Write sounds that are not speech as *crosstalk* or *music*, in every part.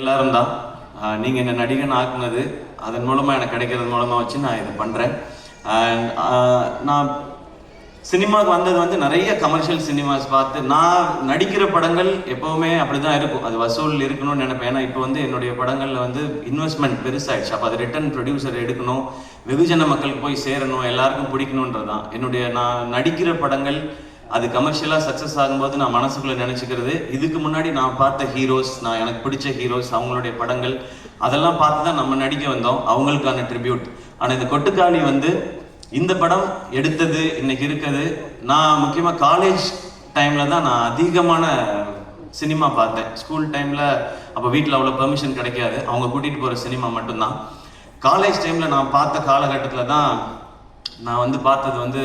எல்லாரும் தான் நீங்கள் என்ன நடிகன் ஆக்குனது அதன் மூலமாக எனக்கு கிடைக்கிறது மூலமாக வச்சு நான் இதை பண்ணுறேன் அண்ட் நான் சினிமாவுக்கு வந்தது வந்து நிறைய கமர்ஷியல் சினிமாஸ் பார்த்து நான் நடிக்கிற படங்கள் எப்போவுமே அப்படி தான் இருக்கும். அது வசூல் இருக்கணும்னு நினைப்பேன். ஏன்னா இப்போ வந்து என்னுடைய படங்களில் வந்து இன்வெஸ்ட்மெண்ட் பெருசாயிடுச்சு. அப்போ அது ரிட்டன் ப்ரொடியூசர் எடுக்கணும் வெகுஜன மக்களுக்கு போய் சேரணும் எல்லாருக்கும் பிடிக்கணுன்றது தான் என்னுடைய நான் நடிக்கிற படங்கள் அது கமர்ஷியலாக சக்ஸஸ் ஆகும்போது நான் மனசுக்குள்ள நினச்சிக்கிறது. இதுக்கு முன்னாடி நான் பார்த்த ஹீரோஸ் நான் எனக்கு பிடிச்ச ஹீரோஸ் அவங்களுடைய படங்கள் அதெல்லாம் பார்த்து தான் நம்ம நடிக்க வந்தோம். அவங்களுக்கான ட்ரிபியூட் ஆனால் இந்த கொட்டுக்காளி வந்து இந்த படம் எடுத்தது இன்னைக்கு இருக்குது. நான் முக்கியமாக காலேஜ் டைமில் தான் நான் அதிகமான சினிமா பார்த்தேன். ஸ்கூல் டைமில் அப்போ வீட்டில் அவ்வளோ பெர்மிஷன் கிடைக்காது. அவங்க கூட்டிகிட்டு போகிற சினிமா மட்டும்தான். காலேஜ் டைமில் நான் பார்த்த காலகட்டத்தில் தான் நான் வந்து பார்த்தது வந்து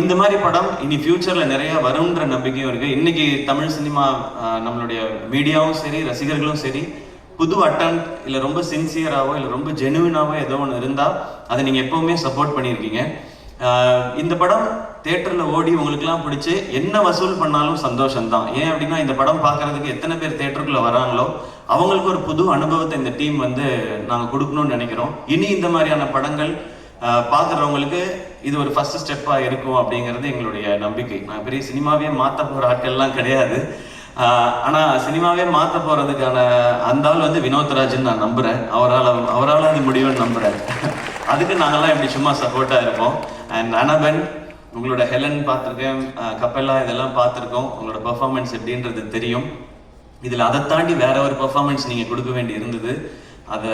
இந்த மாதிரி படம் இனி ஃபியூச்சர்ல நிறைய வரும்ன்ற நம்பிக்கையும் இருக்கு. இன்னைக்கு தமிழ் சினிமா நம்மளுடைய மீடியாவும் சரி ரசிகர்களும் சரி புது அட்டன் இல்லை ரொம்ப சின்சியராகவோ இல்லை ரொம்ப ஜெனுவினாவோ ஏதோ ஒன்று இருந்தால் அதை நீங்கள் எப்பவுமே சப்போர்ட் பண்ணியிருக்கீங்க. இந்த படம் தேட்டரில் ஓடி உங்களுக்குலாம் பிடிச்சி என்ன வசூல் பண்ணாலும் சந்தோஷம்தான். ஏன் அப்படின்னா இந்த படம் பார்க்கறதுக்கு எத்தனை பேர் தேட்டருக்குள்ள வராங்களோ அவங்களுக்கு ஒரு புது அனுபவத்தை இந்த டீம் வந்து நாங்கள் கொடுக்கணும்னு நினைக்கிறோம். இனி இந்த மாதிரியான படங்கள் பார்க்குறவங்களுக்கு இது ஒரு ஃபஸ்ட் ஸ்டெப்பாக இருக்கும் அப்படிங்கிறது எங்களுடைய நம்பிக்கை. நான் பெரிய சினிமாவே மாற்ற போகிற ஆட்கள்லாம் கிடையாது. ஆனால் சினிமாவே மாற்ற போகிறதுக்கான அந்த ஆள் வந்து வினோத்ராஜன் நான் நம்புகிறேன் அவரால் அவரால் அது முடியும்னு நம்புகிறேன் அதுக்கு நாங்கெல்லாம் இப்படி சும்மா சப்போர்ட்டாக இருப்போம். அண்ட் அனபன் உங்களோட ஹெலன் பார்த்துருக்கேன். கப்பெல்லா இதெல்லாம் பார்த்துருக்கோம். உங்களோட பர்ஃபார்மன்ஸ் எப்படின்றது தெரியும். இதில் அதை தாண்டி வேற ஒரு பர்ஃபார்மன்ஸ் நீங்கள் கொடுக்க வேண்டி இருந்தது. அதை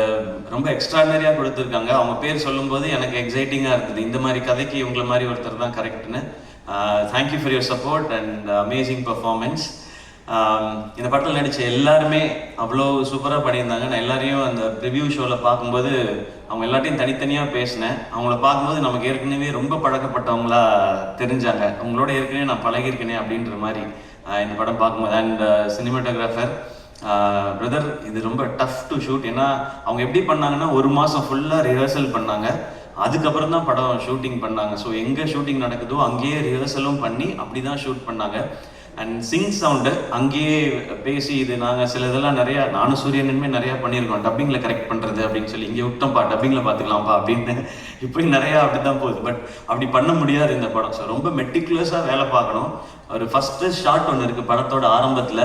ரொம்ப எக்ஸ்ட்ராடனரியாக கொடுத்துருக்காங்க. அவங்க பேர் சொல்லும்போது எனக்கு எக்ஸைட்டிங்காக இருந்தது இந்த மாதிரி கதைக்கு இவங்கள மாதிரி ஒருத்தர் தான் கரெக்ட்னு thank you for your support and amazing performance இந்த படத்தில் நடித்த எல்லாருமே அவ்வளோ சூப்பராக பண்ணியிருந்தாங்க. நான் எல்லாரையும் அந்த ப்ரிவியூ ஷோவில் பார்க்கும்போது அவங்க எல்லாத்தையும் தனித்தனியாக பேசினேன். அவங்கள பார்க்கும்போது நமக்கு ஏற்கனவே ரொம்ப பழக்கப்பட்டவங்களா தெரிஞ்சாங்க. அவங்களோட ஏற்கனவே நான் பழகியிருக்கேனே அப்படின்ற மாதிரி இந்த படம் பார்க்கும்போது. அண்ட் சினிமாட்டோகிராஃபர் பிரதர் இது ரொம்ப டஃப் டு ஷூட் ஏன்னா அவங்க எப்படி பண்ணாங்கன்னா ஒரு மாதம் ஃபுல்லாக ரிஹர்சல் பண்ணாங்க. அதுக்கப்புறம் தான் படம் ஷூட்டிங் பண்ணாங்க. ஸோ எங்கே ஷூட்டிங் நடக்குதோ அங்கேயே ரிஹர்சலும் பண்ணி அப்படி தான் ஷூட் பண்ணாங்க. அண்ட் சிங் சவுண்டு அங்கேயே பேசி இது நாங்கள் சில இதெல்லாம் நிறையா நானும் சூரியனுமே நிறையா பண்ணியிருக்கோம். டப்பிங்கில் கரெக்ட் பண்ணுறது அப்படின்னு சொல்லி இங்கே விட்டோம்ப்பா டப்பிங்கில் பார்த்துக்கலாம்ப்பா அப்படின்னு. இப்போயும் நிறையா அப்படி தான் போகுது. பட் அப்படி பண்ண முடியாது இந்த படம். ஸோ ரொம்ப மெட்டிகுலஸாக வேலை பார்க்கணும். ஒரு ஃபஸ்ட்டு ஷார்ட் ஒன்று இருக்குது படத்தோட ஆரம்பத்தில்.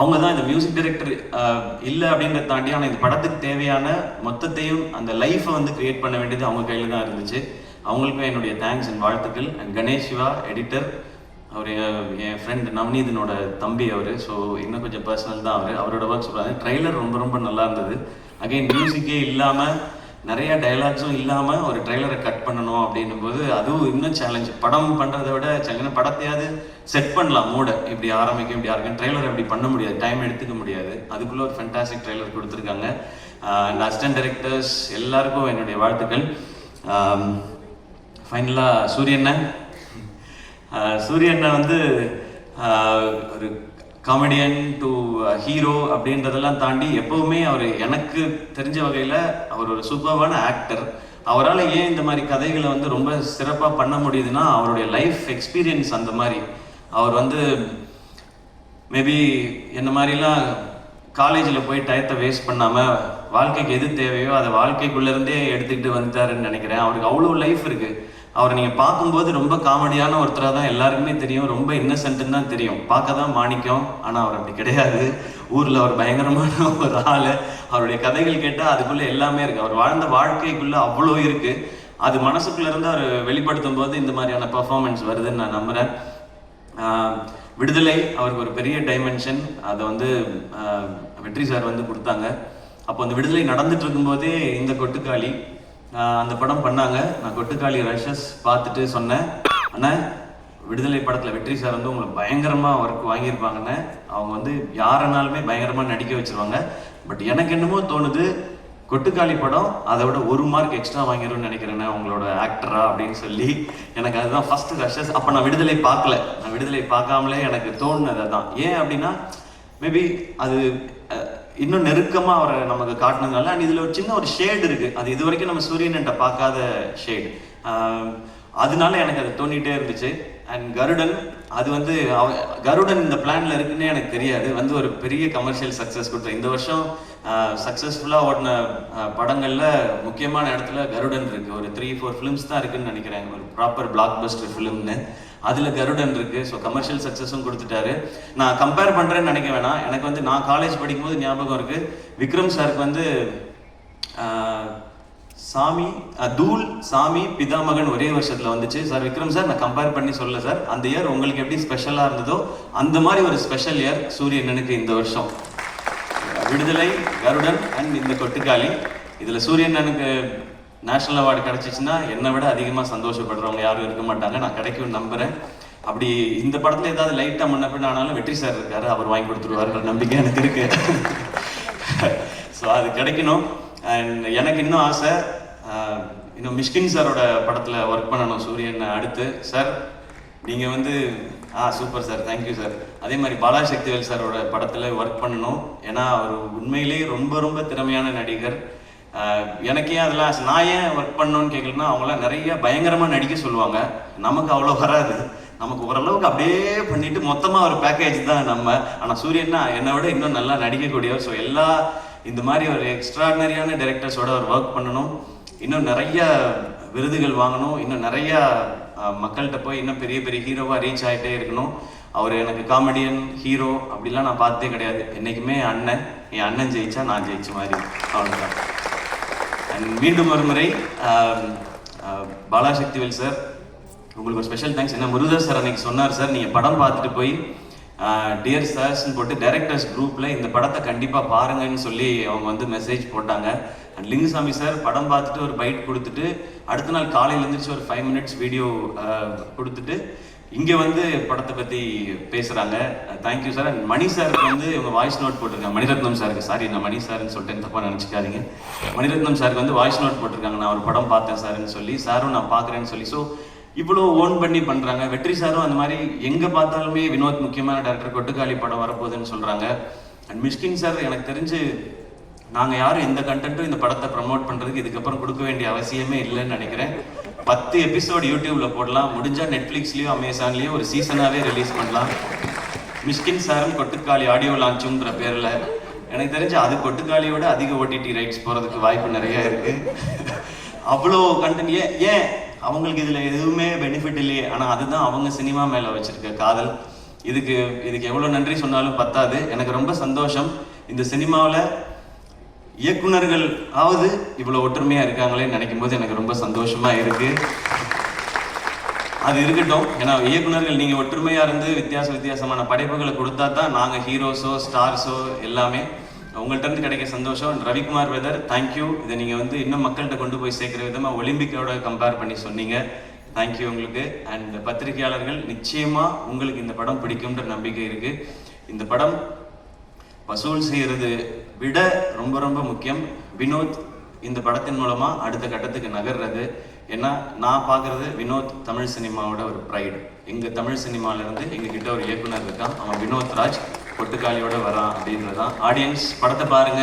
அவங்க தான் இந்த மியூசிக் டைரக்டர் இல்லை அப்படின்றத தாண்டி ஆனால் இந்த படத்துக்கு தேவையான மொத்தத்தையும் அந்த லைஃப்பை வந்து கிரியேட் பண்ண வேண்டியது அவங்க கையில் தான் இருந்துச்சு. அவங்களுக்கும் என்னுடைய தேங்க்ஸ் அண்ட் வாழ்த்துக்கள். அண்ட் கணேஷ் சிவா எடிட்டர் அவர் என் ஃப்ரெண்ட் நவநீதனோட தம்பி அவர். ஸோ இன்னும் கொஞ்சம் பர்சனல் தான் அவர். அவரோட ஒர்க் சொல்கிறாங்க ட்ரெய்லர் ரொம்ப ரொம்ப நல்லா இருந்தது. அகைன் மியூசிக்கே இல்லாமல் நிறைய டயலாக்ஸும் இல்லாமல் ஒரு ட்ரெய்லரை கட் பண்ணணும் அப்படின்னும் போது அதுவும் இன்னும் சேலஞ்சு படம் பண்ணுறதை விட சங்கன படத்தையாவது செட் பண்ணலாம் மூட. இப்படி ஆரம்பிக்கும் இப்படி ஆரம்பிக்கும். ட்ரெய்லர் அப்படி பண்ண முடியாது. டைம் எடுத்துக்க முடியாது. அதுக்குள்ளே ஒரு ஃபென்டாஸ்டிக் ட்ரெய்லர் கொடுத்துருக்காங்க. அண்ட் அசிஸ்டன்ட் டைரக்டர்ஸ் எல்லாருக்கும் என்னுடைய வாழ்த்துக்கள். ஃபைனலாக சூரியண்ணன் சூரியண்ணன் வந்து ஒரு காமெடியன் டு ஹீரோ அப்படின்றதெல்லாம் தாண்டி எப்பவுமே அவர் எனக்கு தெரிஞ்ச வகையில் அவர் ஒரு சூப்பர்வான ஆக்டர் அவரால் ஏன் இந்த மாதிரி கதைகளை வந்து ரொம்ப சிறப்பாக பண்ண முடியுதுன்னா அவருடைய லைஃப் எக்ஸ்பீரியன்ஸ் அந்த மாதிரி. அவர் வந்து மேபி என்ன மாதிரிலாம் காலேஜில் போய் டயத்தை வேஸ்ட் பண்ணாமல் வாழ்க்கைக்கு எது தேவையோ அதை வாழ்க்கைக்குள்ளேருந்தே எடுத்துக்கிட்டு வந்துட்டாருன்னு நினைக்கிறேன். அவருக்கு அவ்வளோ லைஃப் இருக்குது அவரை நீங்கள் பார்க்கும்போது ரொம்ப காமெடியான ஒருத்தராக தான் எல்லாருக்குமே தெரியும். ரொம்ப இன்னசென்ட்னு தான் தெரியும். பார்க்க தான் மாணிக்கம். ஆனால் அவர் அப்படி கிடையாது. ஊரில் அவர் பயங்கரமான *laughs* ஒரு ஆள். அவருடைய கதைகள் கேட்டால் அதுக்குள்ளே எல்லாமே இருக்குது அவர் வாழ்ந்த வாழ்க்கைக்குள்ளே அவ்வளோ இருக்குது அது மனசுக்குள்ளேருந்து அவர் வெளிப்படுத்தும் போது இந்த மாதிரியான பர்ஃபார்மன்ஸ் வருதுன்னு நான் நம்புகிறேன் விடுதலை அவருக்கு ஒரு பெரிய டைமென்ஷன் அதை வந்து வெற்றி சார் வந்து கொடுத்தாங்க. அப்போ அந்த விடுதலை நடந்துட்டு இருக்கும்போதே இந்த கொட்டுக்காளி அந்த படம் பண்ணாங்க. நான் கொட்டுக்காளி ரஷஸ் பார்த்துட்டு சொன்னேன். அண்ணா விடுதலை படத்தில் வெற்றி சார் வந்து உங்களை பயங்கரமாக ஒர்க் வாங்கியிருப்பாங்கன்னு அவங்க வந்து யாரனாலுமே பயங்கரமாக நடிக்க வச்சுருவாங்க. பட் எனக்கு என்னமோ தோணுது கொட்டுக்காளி படம் அதை விட ஒரு மார்க் எக்ஸ்ட்ரா வாங்கிடும்னு நினைக்கிறேன்னு உங்களோட ஆக்டரா அப்படின்னு சொல்லி. எனக்கு அதுதான் ஃபர்ஸ்ட் ரஷஸ் அப்போ நான் விடுதலை பார்க்கல. நான் விடுதலை பார்க்காமலே எனக்கு தோணுனது அதுதான் ஏன் அப்படின்னா மேபி அது இன்னும் நெருக்கமாக அவரை நமக்கு காட்டினதுனால அண்ட் இதில் ஒரு சின்ன ஒரு ஷேடு இருக்குது அது இது வரைக்கும் நம்ம சூரியன்கிட்ட பார்க்காத ஷேடு அதனால எனக்கு அது தோண்டிகிட்டே இருந்துச்சு. அண்ட் கருடன் அது வந்து அவ- கருடன் இந்த பிளான்ல இருக்குன்னே எனக்கு தெரியாது. வந்து ஒரு பெரிய கமர்ஷியல் சக்ஸஸ் கொடுத்த. இந்த வருஷம் சக்ஸஸ்ஃபுல்லாக ஓடின படங்களில் முக்கியமான இடத்துல கருடன் இருக்குது ஒரு த்ரீ ஃபோர் ஃபிலிம்ஸ் தான் இருக்குன்னு நினைக்கிறேன். ஒரு ப்ராப்பர் பிளாக் பஸ்டர் ஃபிலிம்னு அதுல கருடன் இருக்கு. ஸோ கமர்ஷியல் சக்ஸஸும் கொடுத்துட்டாரு. நான் கம்பேர் பண்றேன்னு நினைக்க வேணாம். எனக்கு வந்து நான் காலேஜ் படிக்கும்போது ஞாபகம் இருக்கு. விக்ரம் சாருக்கு வந்து சாமி தூள் சாமி பிதாமகன் ஒரே வருஷத்துல வந்துச்சு. சார் விக்ரம் சார் நான் கம்பேர் பண்ணி சொல்ல சார் அந்த இயர் உங்களுக்கு எப்படி ஸ்பெஷலா இருந்ததோ அந்த மாதிரி ஒரு ஸ்பெஷல் இயர் சூரியனனுக்கு இந்த வருஷம். விடுதலை கருடன் அண்ட் இந்த கொட்டுக்காளி. இதுல சூரியனனுக்கு நேஷனல் அவார்டு கிடைச்சிச்சுன்னா என்னை விட அதிகமாக சந்தோஷப்படுறவங்க யாரும் இருக்க மாட்டாங்க. நான் கிடைக்கும் நம்புறேன். அப்படி இந்த படத்தில் ஏதாவது லைட்டாக முன்ன பின்ன ஆனாலும் வெற்றி சார் இருக்காரு. அவர் வாங்கி கொடுத்துருவாருன்ற நம்பிக்கை எனக்கு இருக்கு. ஸோ அது கிடைக்கணும். அண்ட் எனக்கு இன்னும் ஆசை இன்னும் மிஷ்கின் சாரோட படத்தில் ஒர்க் பண்ணணும் சூரியன் அடுத்து. சார் நீங்கள் வந்து ஆ super sir thank you sir அதே மாதிரி பாலா சக்திவேல் சாரோட படத்தில் ஒர்க் பண்ணணும். ஏன்னா அவர் உண்மையிலேயே ரொம்ப ரொம்ப திறமையான நடிகர். எனக்கே அதெல்லாம் நான் ஏன் ஒர்க் பண்ணணும்னு கேட்கலன்னா அவங்களாம் நிறைய பயங்கரமாக நடிக்க சொல்லுவாங்க. நமக்கு அவ்வளோ வராது. நமக்கு ஓரளவுக்கு அப்படியே பண்ணிட்டு மொத்தமாக ஒரு பேக்கேஜ் தான் நம்ம. ஆனால் சூரியன்னா என்னை விட இன்னும் நல்லா நடிக்கக்கூடியவர். ஸோ எல்லா இந்த மாதிரி ஒரு எக்ஸ்ட்ராடினரியான டேரக்டர்ஸோட ஒரு ஒர்க் பண்ணணும். இன்னும் நிறைய விருதுகள் வாங்கணும். இன்னும் நிறைய மக்கள்கிட்ட போய் இன்னும் பெரிய பெரிய ஹீரோவாக ரீச் ஆகிட்டே இருக்கணும். அவர் எனக்கு காமெடியன் ஹீரோ அப்படிலாம் நான் பார்த்தே கிடையாது. என்றைக்குமே அண்ணன். என் அண்ணன் ஜெயிச்சா நான் ஜெயிச்ச மாதிரி. அவ்வளோதான் அண்ட் மீண்டும் ஒரு முறை பாலாசக்திவேல் சார் உங்களுக்கு ஒரு ஸ்பெஷல் தேங்க்ஸ் என்ன முருகர் சார் அன்னைக்கு சொன்னார் சார் நீங்கள் படம் பார்த்துட்டு போய் டியர் சார்ஸ்ன்னு போட்டு டைரக்டர்ஸ் குரூப்பில் இந்த படத்தை கண்டிப்பாக பாருங்கன்னு சொல்லி அவங்க வந்து மெசேஜ் போட்டாங்க. அண்ட் லிங்குசாமி சார் படம் பார்த்துட்டு ஒரு பைட் கொடுத்துட்டு அடுத்த நாள் காலையில் எழுந்திரிச்சு ஒரு ஃபைவ் மினிட்ஸ் வீடியோ கொடுத்துட்டு இங்கே வந்து படத்தை பற்றி பேசுகிறாங்க தேங்க்யூ சார் அண்ட் மணி சாருக்கு வந்து இவங்க வாய்ஸ் நோட் போட்டிருக்காங்க. மணிரத்னம் சாருக்கு சாரி நான் மணி சார்னு சொல்லிட்டு தப்பாக நினச்சிக்காதீங்க. மணிரத்னம் சாருக்கு வந்து வாய்ஸ் நோட் போட்டிருக்காங்க. நான் ஒரு படம் பார்த்தேன் சார்னு சொல்லி. சாரும் நான் பார்க்குறேன்னு சொல்லி. ஸோ இவ்வளோ ஓன் பண்ணி பண்ணுறாங்க வெற்றி சாரும் அந்த மாதிரி எங்கே பார்த்தாலுமே வினோத் முக்கியமான டேரக்டர் கொட்டுக்காளி படம் வரப்போகுதுன்னு சொல்கிறாங்க அண்ட் மிஷ்கின் சார் எனக்கு தெரிஞ்சு நாங்கள் யாரும் எந்த கண்டென்ட்டும் இந்த படத்தை ப்ரமோட் பண்ணுறதுக்கு இதுக்கப்புறம் கொடுக்க வேண்டிய அவசியமே இல்லைன்னு நினைக்கிறேன். பத்து எபிசோடு யூடியூப்ல போடலாம். முடிஞ்சா நெட்ஃப்ளிக்ஸ்லயோ அமேசான்லயோ ஒரு சீசனாவே ரிலீஸ் பண்ணலாம். மிஷ்கின் சாரும் கொட்டுக்காளி ஆடியோ லான்ச்சுங்கிற பேர்ல. எனக்கு தெரிஞ்சு அது கொட்டுக்காளியோட அதிக ஓடிடி ரைட்ஸ் போறதுக்கு வாய்ப்பு நிறைய இருக்கு. அவ்வளோ கண்டென்ட் ஏன் ஏன் அவங்களுக்கு இதுல எதுவுமே பெனிஃபிட் இல்லையே? ஆனா அதுதான் அவங்க சினிமா மேல வச்சிருக்க காதல். இதுக்கு இதுக்கு எவ்வளோ நன்றி சொன்னாலும் பத்தாது. எனக்கு ரொம்ப சந்தோஷம். இந்த சினிமாவில் இயக்குனர்கள் ஆவது இவ்வளவு ஒற்றுமையா இருக்காங்களே நினைக்கும் போது எனக்கு ரொம்ப சந்தோஷமா இருக்கு. அது இருக்கட்டும். ஏன்னா இயக்குனர்கள் நீங்க ஒற்றுமையா இருந்து வித்தியாச வித்தியாசமான படைப்புகளை கொடுத்தா தான் நாங்க ஹீரோஸோ ஸ்டார்ஸோ எல்லாமே உங்கள்கிட்ட இருந்து கிடைக்க சந்தோஷம். ரவிக்குமார் வெதர் தேங்க்யூ இதை நீங்க வந்து இன்னும் மக்கள்கிட்ட கொண்டு போய் சேர்க்குற விதமா ஒலிம்பிக்கோட கம்பேர் பண்ணி சொன்னீங்க. தேங்க்யூ உங்களுக்கு. அண்ட் பத்திரிகையாளர்கள் நிச்சயமா உங்களுக்கு இந்த படம் பிடிக்கும்ன்ற நம்பிக்கை இருக்கு. இந்த படம் வசூல் செய்யறது விட ரொம்ப ரொம்ப முக்கியம். வினோத் இந்த படத்தின் மூலமா அடுத்த கட்டத்துக்கு நகர்றது. ஏன்னா நான் பார்க்குறது வினோத் தமிழ் சினிமாவோட ஒரு ப்ரைடு எங்க தமிழ் சினிமால இருந்து எங்க கிட்ட ஒரு இயக்குனர் இருக்கான். அவன் வினோத் ராஜ் பொட்டுக்காலியோட வரான் அப்படின்றதான். ஆடியன்ஸ் படத்தை பாருங்க.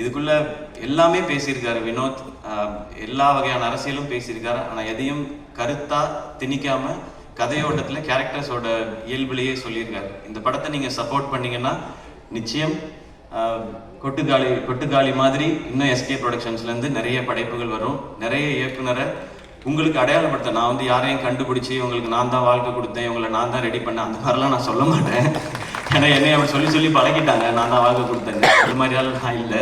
இதுக்குள்ள எல்லாமே பேசியிருக்காரு வினோத். எல்லா வகையான அரசியலும் பேசியிருக்காரு. ஆனா எதையும் கருத்தா திணிக்காம கதையோட்டத்துல கேரக்டர்ஸோட இயல்புலேயே சொல்லியிருக்காரு. இந்த படத்தை நீங்க சப்போர்ட் பண்ணீங்கன்னா நிச்சயம் கொட்டுக்காளி கொட்டுக்காளி மாதிரி இன்னும் எஸ்கே ப்ரொடக்ஷன்ஸ்ல இருந்து நிறைய படைப்புகள் வரும். நிறைய இயக்குனரை உங்களுக்கு அடையாளப்படுத்த நான் வந்து யாரையும் கண்டுபிடிச்சி உங்களுக்கு நான் தான் வாழ்க்கை கொடுத்தேன் உங்களை நான் தான் ரெடி பண்ணேன் அந்த மாதிரிலாம் நான் சொல்ல மாட்டேன். ஏன்னா என்னை அப்படி சொல்லி சொல்லி பழகிட்டாங்க. நான் தான் வாழ்க்கை கொடுத்தேன். அது மாதிரி நான் இல்லை.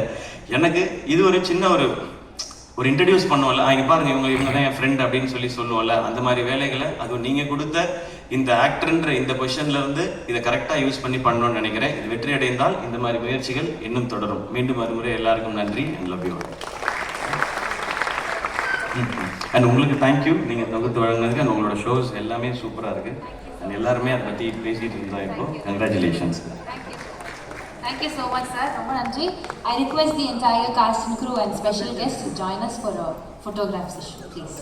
எனக்கு இது ஒரு சின்ன ஒரு ஒரு இன்ட்ரடியூஸ் பண்ணுவோம்ல. அவங்க பாருங்க இவங்க இவங்க தான் என் ஃப்ரெண்ட் அப்படின்னு சொல்லி சொல்லுவோம்ல. அந்த மாதிரி வேலைகளை அது நீங்கள் கொடுத்த இந்த ஆக்டர்ன்ற இந்த பொசிஷன்ல இருந்து இதை கரெக்டாக யூஸ் பண்ணி பண்ணணும்னு நினைக்கிறேன். இது வெற்றி அடைந்தால் இந்த மாதிரி முயற்சிகள் இன்னும் தொடரும். மீண்டும் மறுமுறை எல்லாருக்கும் நன்றி. அண்ட் லவ் யூ அண்ட் உங்களுக்கு தேங்க்யூ நீங்கள் தொகுத்து வழங்கினதுக்கு அண்ட் உங்களோட ஷோஸ் எல்லாமே சூப்பராக இருக்குது அண்ட் எல்லாருமே அதை பற்றி பேசிகிட்டு இருந்தா இப்போ congratulations Thank you so much, sir. ரொம்ப நன்றி. I request the entire cast and crew and special guests to join us for a photograph session, please.